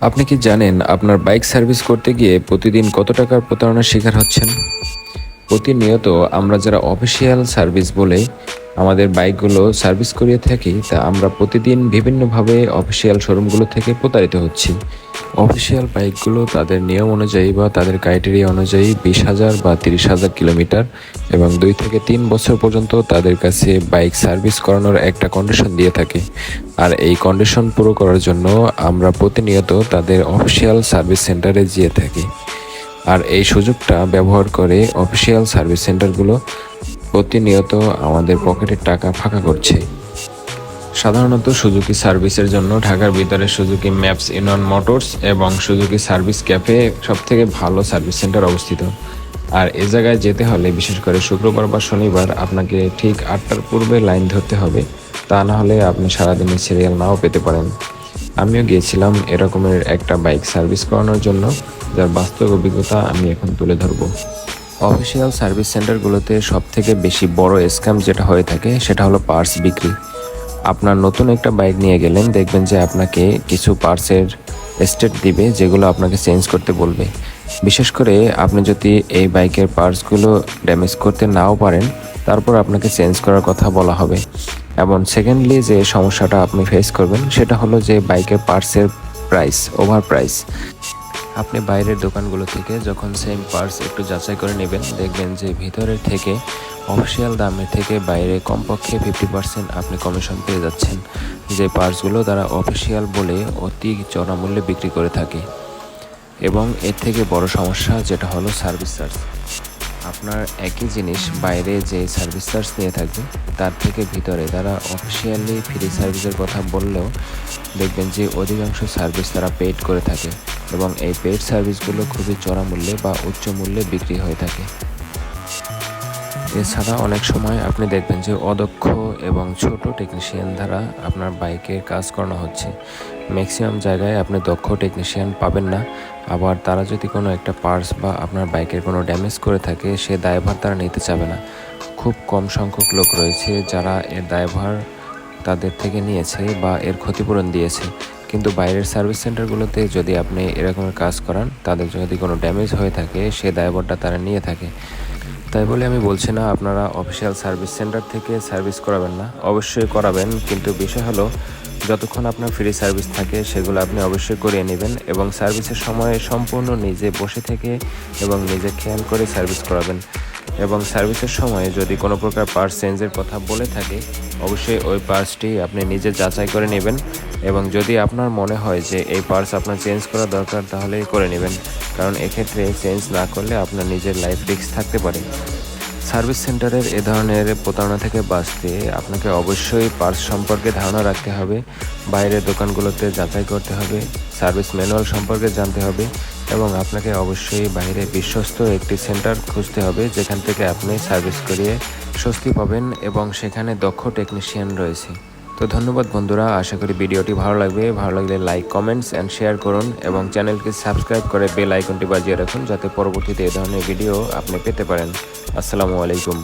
আপনি কি জানেন আপনার বাইক সার্ভিস করতে গিয়ে প্রতিদিন কত টাকার প্রতারণার শিকার হচ্ছেন? প্রতিনিয়ত আমরা যারা অফিসিয়াল সার্ভিস বলে আমাদের বাইকগুলো সার্ভিস করিয়ে থাকি, তা আমরা প্রতিদিন বিভিন্নভাবে অফিসিয়াল শোরুমগুলো থেকে প্রতারিত হচ্ছি। অফিসিয়াল বাইকগুলো তাদের নিয়ম অনুযায়ী বা তাদের ক্রাইটেরিয়া অনুযায়ী বিশ হাজার বা তিরিশ হাজার কিলোমিটার এবং দুই থেকে তিন বছর পর্যন্ত তাদের কাছে বাইক সার্ভিস করানোর একটা কন্ডিশন দিয়ে থাকে। আর এই কন্ডিশন পুরো করার জন্য আমরা প্রতিনিয়ত তাদের অফিসিয়াল সার্ভিস সেন্টারে যেয়ে থাকি। আর এই সুযোগটা ব্যবহার করে অফিসিয়াল সার্ভিস সেন্টারগুলো প্রতিনিয়ত আমাদের পকেটের টাকা ফাঁকা করছে। সাধারণত সুজুকি সার্ভিসের জন্য ঢাকার ভিতরে সুজুকি ম্যাপস, ইনন মোটরস এবং সুজুকি সার্ভিস ক্যাফে সব থেকে ভালো সার্ভিস সেন্টার অবস্থিত। আর এ জায়গায় যেতে হলে বিশেষ করে শুক্রবার বা শনিবার আপনাকে ঠিক আটটার পূর্বে লাইন ধরতে হবে। তা না হলে আপনি সারাদিনের সিরিয়াল নাও পেতে পারেন। আমিও গিয়েছিলাম এরকমের একটা বাইক সার্ভিস করানোর জন্য, যার বাস্তব অভিজ্ঞতা আমি এখন তুলে ধরবো। অফিসিয়াল সার্ভিস সেন্টারগুলোতে সব থেকে বেশি বড় স্ক্যাম যেটা হয়ে থাকে, সেটা হলো পার্টস বিক্রি। আপনার নতুন একটা বাইক নিয়ে গেলেন, দেখবেন যে আপনাকে কিছু পার্টসের স্টেট দিবে, যেগুলো আপনাকে চেঞ্জ করতে বলবে। বিশেষ করে আপনি যদি এই বাইকের পার্টসগুলো ড্যামেজ করতে নাও পারেন তারপর আপনাকে চেঞ্জ করার কথা বলা হবে। এবং সেকেন্ডলি যে সমস্যাটা আপনি ফেস করবেন, সেটা হলো যে বাইকের পার্টসের প্রাইস ওভার প্রাইস আপনি বাইরের দোকানগুলো থেকে যখন সেম পার্টস একটু যাচাই করে নেবেন, দেখবেন যে ভিতরের থেকে অফিসিয়াল দামের থেকে বাইরে কমপক্ষে ফিফটি পার্সেন্ট আপনি কমিশন পেয়ে যাচ্ছেন। যে পার্টসগুলো তারা অফিসিয়াল বলে অতি চড়া মূল্যে বিক্রি করে থাকে। এবং এর থেকে বড় সমস্যা যেটা হলো সার্ভিস চার্জ আপনার একই জিনিস বাইরে যে সার্ভিস চার্জ নিয়ে থাকবে, তার থেকে ভিতরে তারা অফিসিয়ালি ফ্রি সার্ভিসের কথা বললেও দেখবেন যে অধিকাংশ সার্ভিস তারা পেড করে থাকে এবং এই পেড সার্ভিসগুলো খুবই চড়া মূল্যে বা উচ্চ মূল্যে বিক্রি হয়ে থাকে। এছাড়া অনেক সময় আপনি দেখবেন যে অদক্ষ এবং ছোট টেকনিশিয়ান দ্বারা আপনার বাইকের কাজ করানো হচ্ছে। ম্যাক্সিমাম জায়গায় আপনি দক্ষ টেকনিশিয়ান পাবেন না। আবার তারা যদি কোনো একটা পার্টস বা আপনার বাইকের কোনো ড্যামেজ করে থাকে, সে দায়ভার তারা নিতে চাবে না। খুব কম সংখ্যক লোক রয়েছে যারা এর দায়ভার তাদের থেকে নিয়েছে বা এর ক্ষতিপূরণ দিয়েছে। কিন্তু বাইরের সার্ভিস সেন্টারগুলোতে যদি আপনি এরকমের কাজ করান, তাদের যদি কোনো ড্যামেজ হয়ে থাকে, সে দায়ভারটা তারা নিয়ে থাকে। তাই বলে আমি বলছি না আপনারা অফিসিয়াল সার্ভিস সেন্টার থেকে সার্ভিস করাবেন না। অবশ্যই করাবেন, কিন্তু বিষয় হলো যতক্ষণ আপনার ফ্রি সার্ভিস থাকে, সেগুলো আপনি অবশ্যই করিয়ে নেবেন এবং সার্ভিসের সময়ে সম্পূর্ণ নিজে বসে থেকে এবং নিজে খেয়াল করে সার্ভিস করাবেন। এবং সার্ভিসের সময়ে যদি কোনো প্রকার পার্টস চেঞ্জের কথা বলে থাকে অবশ্যই ওই পার্টসটি আপনি নিজে যাচাই করে নেবেন এবং যদি আপনার মনে হয় যে এই পার্টস আপনার চেঞ্জ করা দরকার তাহলে করে নেবেন। কারণ এক্ষেত্রে চেঞ্জ না করলে আপনার নিজের লাইফ রিস্ক থাকতে পারে। সার্ভিস সেন্টারের এ ধরনের প্রতারণা থেকে বাঁচতে আপনাকে অবশ্যই পার্স সম্পর্কে ধারণা রাখতে হবে। বাইরের দোকানগুলোতে যাচাই করতে হবে। সার্ভিস ম্যানুয়াল সম্পর্কে জানতে হবে। এবং আপনাকে অবশ্যই বাইরে বিশ্বস্ত একটি সেন্টার খুঁজতে হবে, যেখান থেকে আপনি সার্ভিস করিয়ে স্বস্তি পাবেন এবং সেখানে দক্ষ টেকনিশিয়ান রয়েছে। তো ধন্যবাদ বন্ধুরা, আশা করি ভিডিওটি ভালো লাগবে। ভালো লাগলে লাইক, কমেন্টস অ্যান্ড শেয়ার করুন এবং চ্যানেলকে সাবস্ক্রাইব করে বেল আইকনটি বাজিয়ে রাখুন, যাতে পরবর্তীতে এ ধরনের ভিডিও আপনি পেতে পারেন। আসসালামু আলাইকুম।